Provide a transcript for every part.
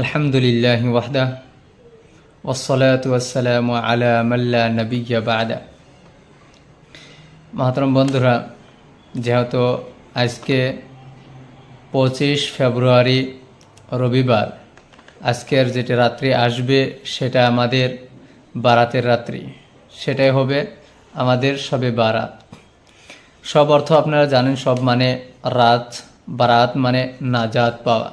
আলহামদুলিল্লাহ ওয়াহদা ওসলাত ওয়াসালাম আলা মাল্লা বাদা মাহতরম বন্ধুরা যেহেতু আজকে পঁচিশ ফেব্রুয়ারি রবিবার, আজকের যেটা রাত্রি আসবে সেটা আমাদের বারাতের রাত্রি। সেটাই হবে আমাদের সবে বারাত। সব অর্থ আপনারা জানেন, সব মানে রাত, বারাত মানে নাজাত পাওয়া।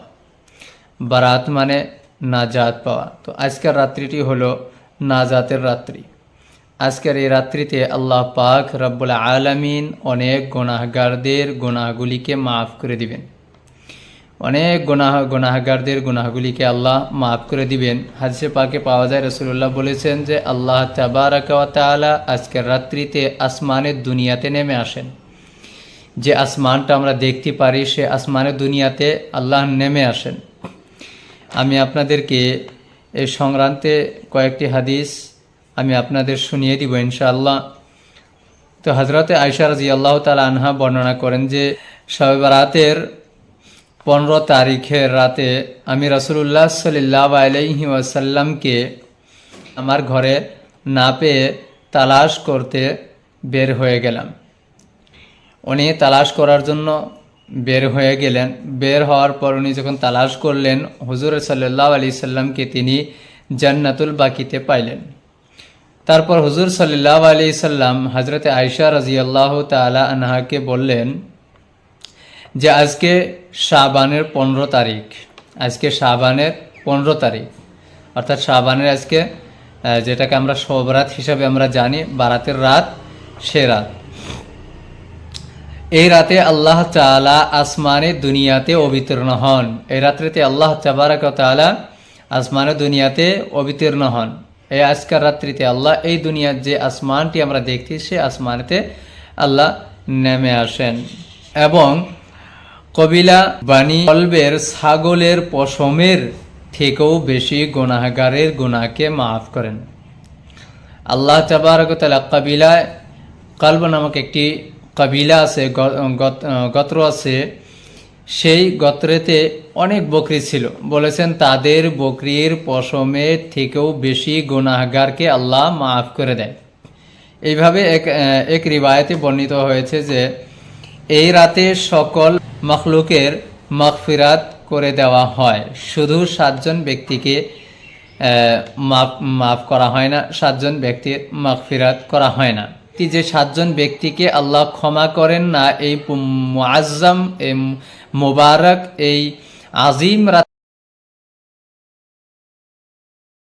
বারাত মানে নাজাত পাওয়া। তো আজকের রাত্রিটি হলো নাজাতের রাত্রি। আজকের এই রাত্রিতে আল্লাহ পাক রব্বুল আলমিন অনেক গোনাহগারদের গোনাহগুলিকে মাফ করে দিবেন। অনেক গোনাহ গোনাহগারদের গোনাহগুলিকে আল্লাহ মাফ করে দিবেন। হাদিসে পাকে পাওয়া যায় রসুল্লাহ বলেছেন যে আল্লাহ তাবারাকালা আজকের রাত্রিতে আসমানের দুনিয়াতে নেমে আসেন। যে আসমানটা আমরা দেখতে পারি, সে আসমানের দুনিয়াতে আল্লাহ নেমে আসেন। আমি আপনাদেরকে এই সংক্রান্তে কয়েকটি হাদিস আমি আপনাদের শুনিয়ে দিব ইনশাআল্লাহ। তো হজরতে আয়সা রাজি আল্লাহ তালা আনহা বর্ণনা করেন যে, শবে বারাতের পনেরো তারিখের রাতে আমি রসুল্লাহ সাল্লাহ আলহি ওয়াসাল্লামকে আমার ঘরে না পেয়ে তালাশ করতে বের হয়ে গেলাম। উনি তালাশ করার জন্য বের হয়ে গেলেন। বের হওয়ার পর উনি যখন তালাশ করলেন, হুজুর সাল্লাহ আলি সাল্লামকে তিনি জান্নাতুল বাকিতে পাইলেন। তারপর হুজুর সাল্লাহ আলি সাল্লাম হজরতে আয়সা রাজিয়াল্লাহ তালা আনহাকে বললেন যে, আজকে শাবানের পনেরো তারিখ। আজকে শাবানের পনেরো তারিখ। অর্থাৎ শাবানের আজকে যেটাকে আমরা শবরাত হিসাবে আমরা জানি, বারাতের রাত, সে রাত। এই রাতে আল্লাহ তালা আসমানে, দুনিয়াতে অবতীর্ণ হন। এই রাত্রিতে আল্লাহ তাবারাক তালা আসমানে দুনিয়াতে অবতীর্ণ হন। এই আজকের রাত্রিতে আল্লাহ এই দুনিয়ার যে আসমানটি আমরা দেখছি, সে আসমানেতে আল্লাহ নেমে আসেন এবং কবিলা বাণী কলবের ছাগলের পশমের থেকেও বেশি গুনাহগারের গুনাহকে মাফ করেন। আল্লাহ তাবারকতালা কবিলায় কালব নামক একটি কবিলা আছে গত্র আছে, সেই গত্রেতে অনেক বকরি ছিল। বলেছেন, তাদের বকরির পশমের থেকেও বেশি গুনাহগারকে আল্লাহ মাফ করে দেয় এইভাবে এক এক রিবায়তে বর্ণিত হয়েছে যে, এই রাতে সকল মখলুকের মগফিরাত করে দেওয়া হয়। শুধু সাতজন ব্যক্তিকে মাফ মাফ করা হয় না, সাতজন ব্যক্তির মাগফিরাত করা হয় না। এই যে সাতজন ব্যক্তিকে আল্লাহ ক্ষমা করেন না এই মুআজ্জাম এই মোবারক এই আজিম